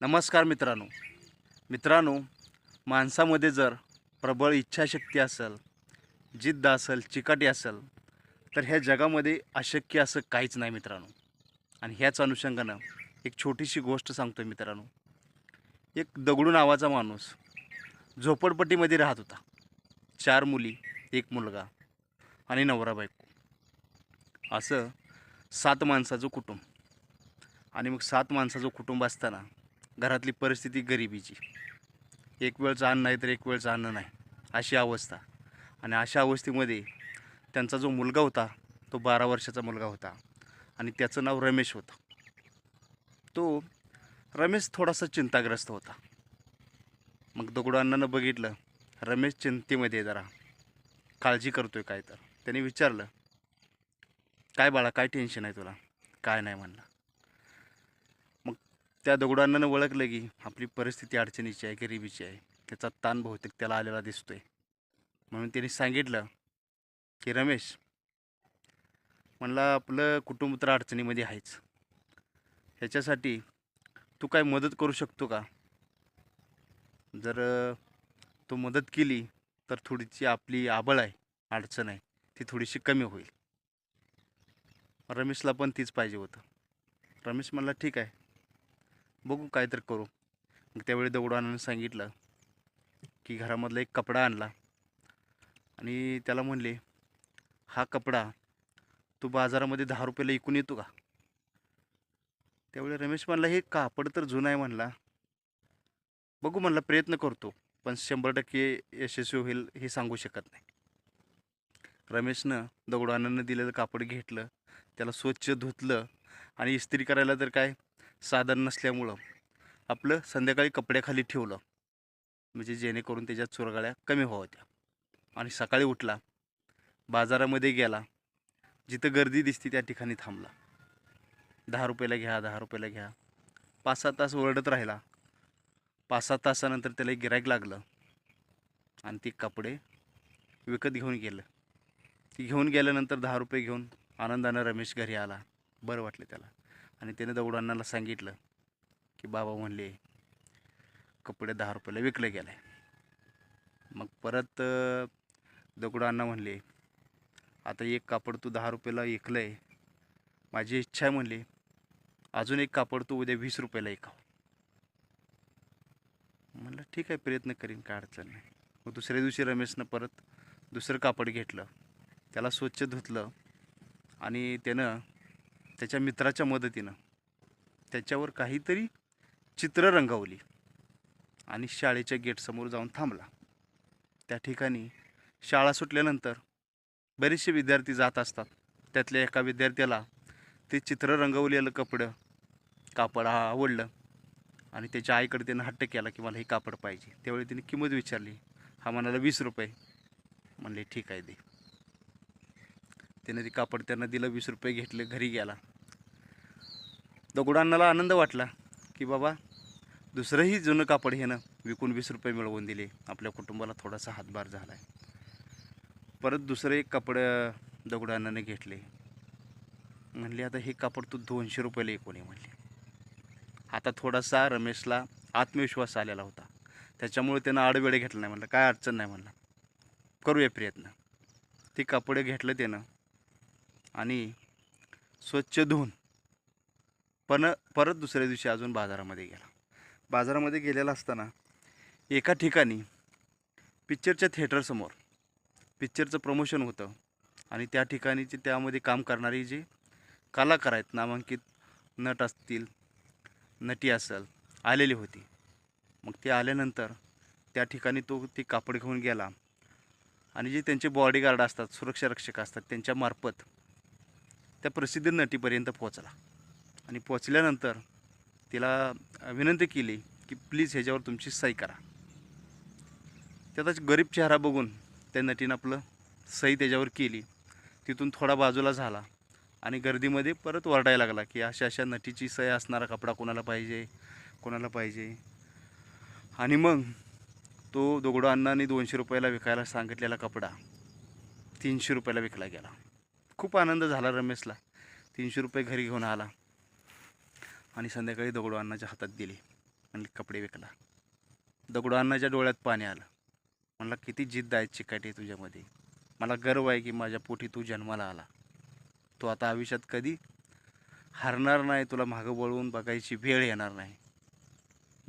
नमस्कार मित्रांनो. मित्रांनो माणसामध्ये जर प्रबळ इच्छाशक्ती असेल जिद्द असेल चिकाटी असेल तर ह्या जगामध्ये अशक्य असं काहीच नाही मित्रांनो. आणि ह्याच अनुषंगानं एक छोटीशी गोष्ट सांगतो मित्रांनो. एक दगडू नावाचा माणूस झोपडपट्टीमध्ये राहत होता. चार मुली एक मुलगा आणि नवरा बायको. असं सात माणसाचं कुटुंब. आणि मग सात माणसाचं कुटुंब असताना घरातली परिस्थिती गरिबीची. एक वेळचं अन्न नाही तर एक वेळचं अन्न नाही अशी अवस्था. आणि अशा अवस्थेमध्ये त्यांचा जो मुलगा होता तो बारा वर्षाचा मुलगा होता. आणि त्याचं नाव रमेश होतं. तो रमेश थोडासा चिंताग्रस्त होता. मग दगडू अण्णानं बघितलं रमेश चिंतेमध्ये जरा. काळजी करतोय काय तर. त्याने विचारलं काय बाळा काय टेन्शन आहे तुला? काय नाही म्हणलं. त्या दगडांना ओळखलं की आपली परिस्थिती अडचणीची आहे गरिबीची आहे. त्याचा ताण बहुतेक त्याला आलेला दिसतोय. म्हणून त्यांनी सांगितलं की रमेश म्हणला आपलं कुटुंब तर अडचणीमध्ये आहेच. ह्याच्यासाठी तू काय मदत करू शकतो का? जर तू मदत केली तर थोडीशी आपली आबळ आहे अडचण आहे ती थोडीशी कमी होईल. रमेशला पण तीच पाहिजे होतं. रमेश म्हणला ठीक आहे बघू काय तर करू. मग त्यावेळी दगडानं सांगितलं की घरामधला एक कपडा आणला. आणि त्याला म्हणले हा कपडा तू बाजारामध्ये दहा रुपयाला विकून येतो का? त्यावेळी रमेश म्हणला हे कापड तर जुनं आहे म्हणला. बघू म्हणला प्रयत्न करतो पण शंभर टक्के यशस्वी होईल हे सांगू शकत नाही. रमेशनं दगडानं दिलेलं कापड घेतलं त्याला स्वच्छ धुतलं आणि इस्त्री करायला तर काय साधन नसल्यामुळं आपलं संध्याकाळी कपड्याखाली ठेवलं. म्हणजे जेणेकरून त्याच्या चुरगाळ्या कमी व्हाव्या आणि सकाळी उठला बाजारामध्ये गेला जिथं गर्दी दिसते त्या ठिकाणी थांबला. दहा रुपयाला घ्या दहा रुपयाला घ्या. पाच सात तास ओरडत राहिला. पाच सात तासानंतर त्याला एक गिरायक लागलं आणि ती कपडे विकत घेऊन गेलं. ती घेऊन गेल्यानंतर दहा रुपये घेऊन आनंदानं रमेश घरी आला. बरं वाटलं त्याला. आणि त्याने दगडांनाला सांगितलं की बाबा म्हणले कपडे दहा रुपयाला विकले गेले. मग परत दगडांना अण्णा म्हणले आता एक कापड तू दहा रुपयाला विकलं आहे माझी इच्छा आहे अजून एक कापड तू उद्या वीस रुपयाला ऐकाव म्हणलं ठीक आहे प्रयत्न करीन काय अडचण नाही. मग दुसऱ्या दिवशी रमेशनं परत दुसरं कापड घेतलं. त्याला स्वच्छ धुतलं आणि त्यानं त्याच्या मित्राच्या मदतीनं त्याच्यावर काहीतरी चित्र रंगवली आणि शाळेच्या गेटसमोर जाऊन थांबला. त्या ठिकाणी शाळा सुटल्यानंतर बरेचसे विद्यार्थी जात असतात. त्यातल्या एका विद्यार्थ्याला ते चित्र रंगवलेलं कपडं कापड हा आवडलं आणि त्याच्या आईकडे त्यानं हट्ट केला की मला हे कापड पाहिजे. त्यावेळी त्याने किंमत विचारली हा म्हणाला वीस रुपये. म्हणले ठीक आहे दे. त्याने ते कापड त्यांना दिलं वीस रुपये घेतले घरी गेला. दगडांनाला आनंद वाटला की बाबा दुसरंही जुनं कापड ह्यानं विकून वीस रुपये मिळवून दिले. आपल्या कुटुंबाला थोडासा हातभार झाला आहे परत दुसरं एक कापड दगडांनाने घेतले. म्हणले आता हे कापड तू दोनशे रुपयाला एकूण ये म्हणले. आता थोडासा रमेशला आत्मविश्वास आलेला होता. त्याच्यामुळे त्यानं आडवेळे घेतलं नाही म्हणलं. काय अडचण नाही म्हणलं. करूया प्रयत्न. ते कापडं घेतलं त्यानं. आणि स्वच्छ धुवून पण परत दुसऱ्या दिवशी अजून बाजारामध्ये गेला. बाजारामध्ये गेलेला असताना एका ठिकाणी पिक्चरच्या थिएटरसमोर पिक्चरचं प्रमोशन होतं आणि त्या ठिकाणीचे त्यामध्ये काम करणारी जे कलाकार आहेत नामांकित नट असतील नटी असेल आलेली होती. मग ते आल्यानंतर त्या ठिकाणी तो ते कापड घेऊन गेला आणि जे त्यांचे बॉडीगार्ड असतात सुरक्षा रक्षक असतात त्यांच्यामार्फत त्या प्रसिद्ध नटीपर्यंत पोहोचला. आणि पोचल्यानंतर तिला विनंती केली की प्लीज ह्याच्यावर तुमची सही करा. त्याचा गरीब चेहरा बघून त्या नटीनं आपलं सही त्याच्यावर केली. तिथून थोडा बाजूला झाला आणि गर्दीमध्ये परत वरडायला लागला की अशा अशा नटीची सही असणारा कपडा कोणाला पाहिजे कोणाला पाहिजे? आणि मग तो दोघडो अण्णांनी दोनशे रुपयाला विकायला सांगितलेला कपडा तीनशे रुपयाला विकला गेला. खूप आनंद झाला रमेशला. तीनशे रुपये घरी घेऊन आला. आणि संध्याकाळी दगडू अण्णाच्या हातात दिली. आणि कपडे विकला. दगडूअण्णाच्या डोळ्यात पाणी आलं. म्हणला किती जिद्द आहे चिकाटी तुझ्यामध्ये. मला गर्व आहे की माझ्या पोटी तू जन्माला आला. तू आता आयुष्यात कधी हारणार नाही तुला मागं वळवून बघायची वेळ येणार नाही.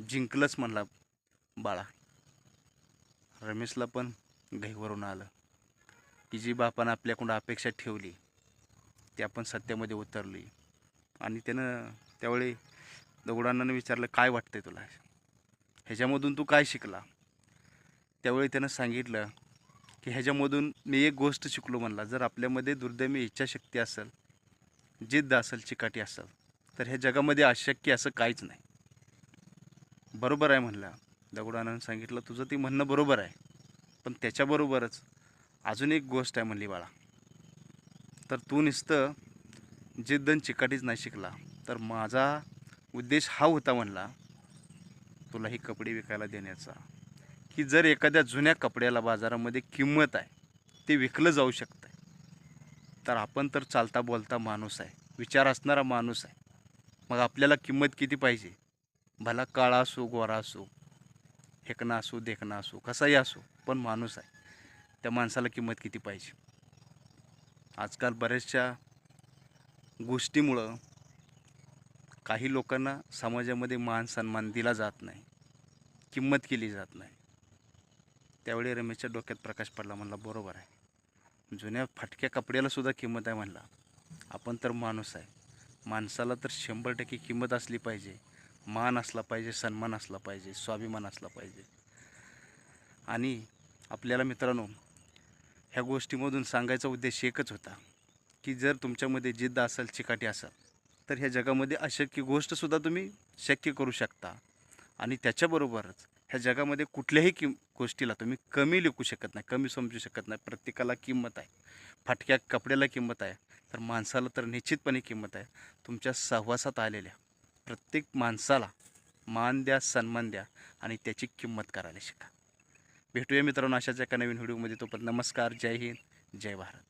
जिंकलंच म्हणला बाळा. रमेशला पण घाईवरून आलं. की जी बापानं आपल्याकडून अपेक्षा ठेवली. ती आपण सत्यामध्ये उतरली. आणि त्यानं त्यावेळी दगडांना विचारलं काय वाटतंय तुला? ह्याच्यामधून तू काय शिकला? त्यावेळी त्यानं सांगितलं की ह्याच्यामधून मी एक गोष्ट शिकलो म्हणला जर आपल्यामध्ये दुर्दैवी इच्छाशक्ती असेल जिद्द असेल चिकाटी असेल तर ह्या जगामध्ये अशक्य असं काहीच नाही. बरोबर आहे म्हणला दगडानं सांगितलं तुझं ती म्हणणं बरोबर आहे पण त्याच्याबरोबरच अजून एक गोष्ट आहे म्हणली बाळा. तर तू नुसतं जिद्दन चिकाटीच नाही शिकला. तर माझा उद्देश हा होता म्हणला तुला हे कपडे विकायला देण्याचा की जर एखाद्या जुन्या कपड्याला बाजारामध्ये किंमत आहे ते विकलं जाऊ शकतं तर आपण तर चालता बोलता माणूस आहे विचार असणारा माणूस आहे. मग आपल्याला किंमत किती पाहिजे? भला काळा असो गोरा असो हेकणा असो देखणा असो कसाही असो पण माणूस आहे. त्या माणसाला किंमत किती पाहिजे? आजकाल बऱ्याचशा गोष्टीमुळं काही लोकांना समाजामध्ये मान सन्मान दिला जात नाही. किंमत केली जात नाही. त्यावेळी रमेशच्या डोक्यात प्रकाश पडला म्हणला बरोबर आहे. जुन्या फाटक्या कपड्याला सुद्धा किंमत आहे म्हणला. आपण तर माणूस आहे. माणसाला तर शंभर टक्के किंमत असली पाहिजे. मान असला पाहिजे सन्मान असला पाहिजे स्वाभिमान असला पाहिजे. आणि आपल्याला मित्रांनो ह्या गोष्टीमधून सांगायचा उद्देश एकच होता की जर तुमच्यामध्ये जिद्द असेल चिकाटी असेल तर ह्या जगामध्ये अशक्य गोष्टसुद्धा तुम्ही शक्य करू शकता. आणि त्याच्याबरोबरच ह्या जगामध्ये कुठल्याही कि गोष्टीला तुम्ही कमी लिखू शकत नाही कमी समजू शकत नाही. प्रत्येकाला किंमत आहे. फाटक्या कपड्याला किंमत आहे. तर माणसाला तर निश्चितपणे किंमत आहे. तुमच्या सहवासात आलेल्या प्रत्येक माणसाला मान द्या सन्मान द्या आणि त्याची किंमत करायला शिका. भेटूया मित्रांनो अशाच एका नवीन व्हिडिओमध्ये. तोपर्यंत नमस्कार. जय हिंद. जय भारत.